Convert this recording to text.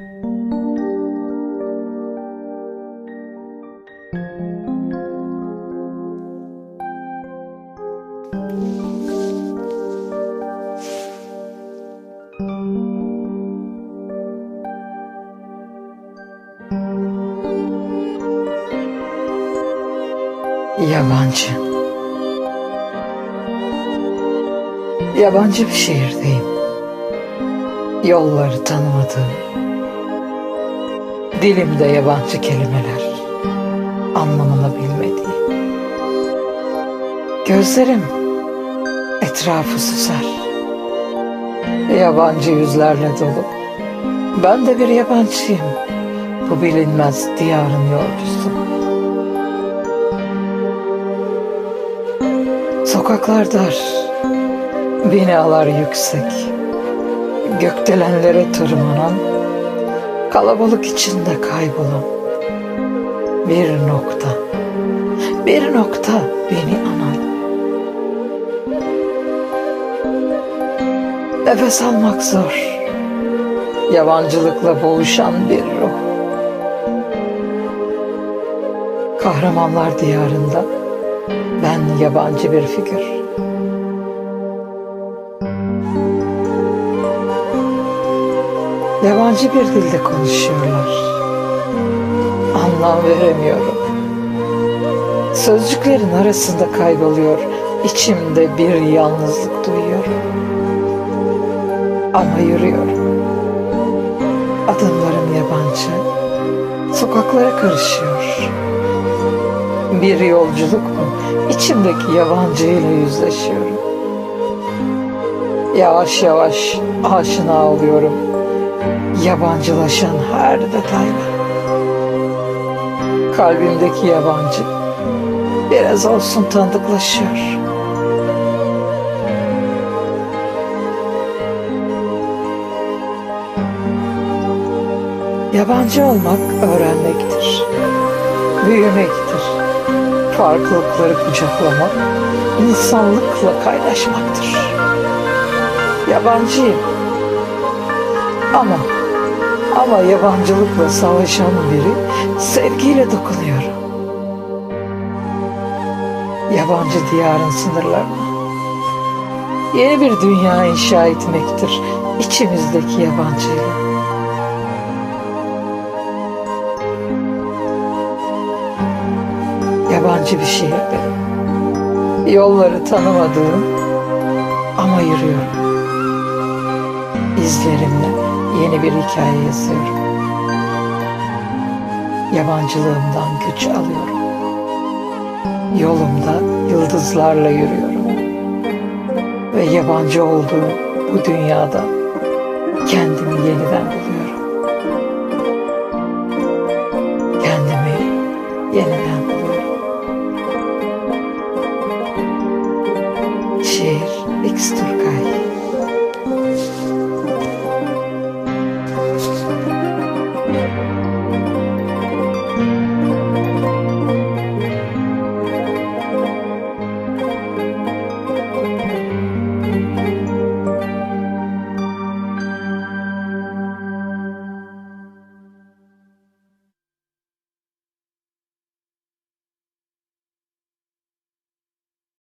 Yabancı. Yabancı bir şehirdeyim. Yolları tanımadığım. Dilimde yabancı kelimeler. Anlamını bilmediğim. Gözlerim etrafı susar. Yabancı yüzlerle dolu. Ben de bir yabancıyım. Bu bilinmez diyarın yolcusu. Sokaklar dar, binalar yüksek, gökdelenlere tırmanan, kalabalık içinde kaybolan bir nokta, bir nokta beni anan. Nefes almak zor, yabancılıkla boğuşan bir ruh. Kahramanlar diyarında ben yabancı bir figür. Yabancı bir dilde konuşuyorlar. Anlam veremiyorum. Sözcüklerin arasında kayboluyor. İçimde bir yalnızlık duyuyorum. Ama yürüyorum. Adımlarım yabancı. Sokaklara karışıyor. Bir yolculuk mu? İçimdeki yabancıyla yüzleşiyorum. Yavaş yavaş aşina oluyorum. Yabancılaşan her detayla. Kalbimdeki yabancı biraz olsun tanıdıklaşıyor. Yabancı olmak öğrenmektir. Büyümektir farklılıkları kucaklamak, insanlıkla kaynaşmaktır. Yabancıyım. Ama, ama yabancılıkla savaşan biri sevgiyle dokunuyorum. Yabancı diyarın sınırlarına. Yeni bir dünya inşa etmektir içimizdeki yabancıyla. yabancı bir şehirdeyim. Yolları tanımadığım ama yürüyorum. İzlerimle yeni bir hikaye yazıyorum. Yabancılığımdan güç alıyorum. Yolumda yıldızlarla yürüyorum. Ve yabancı olduğum bu dünyada kendimi yeniden buluyorum. Kendimi yeniden buluyorum. Şiir, ekstür.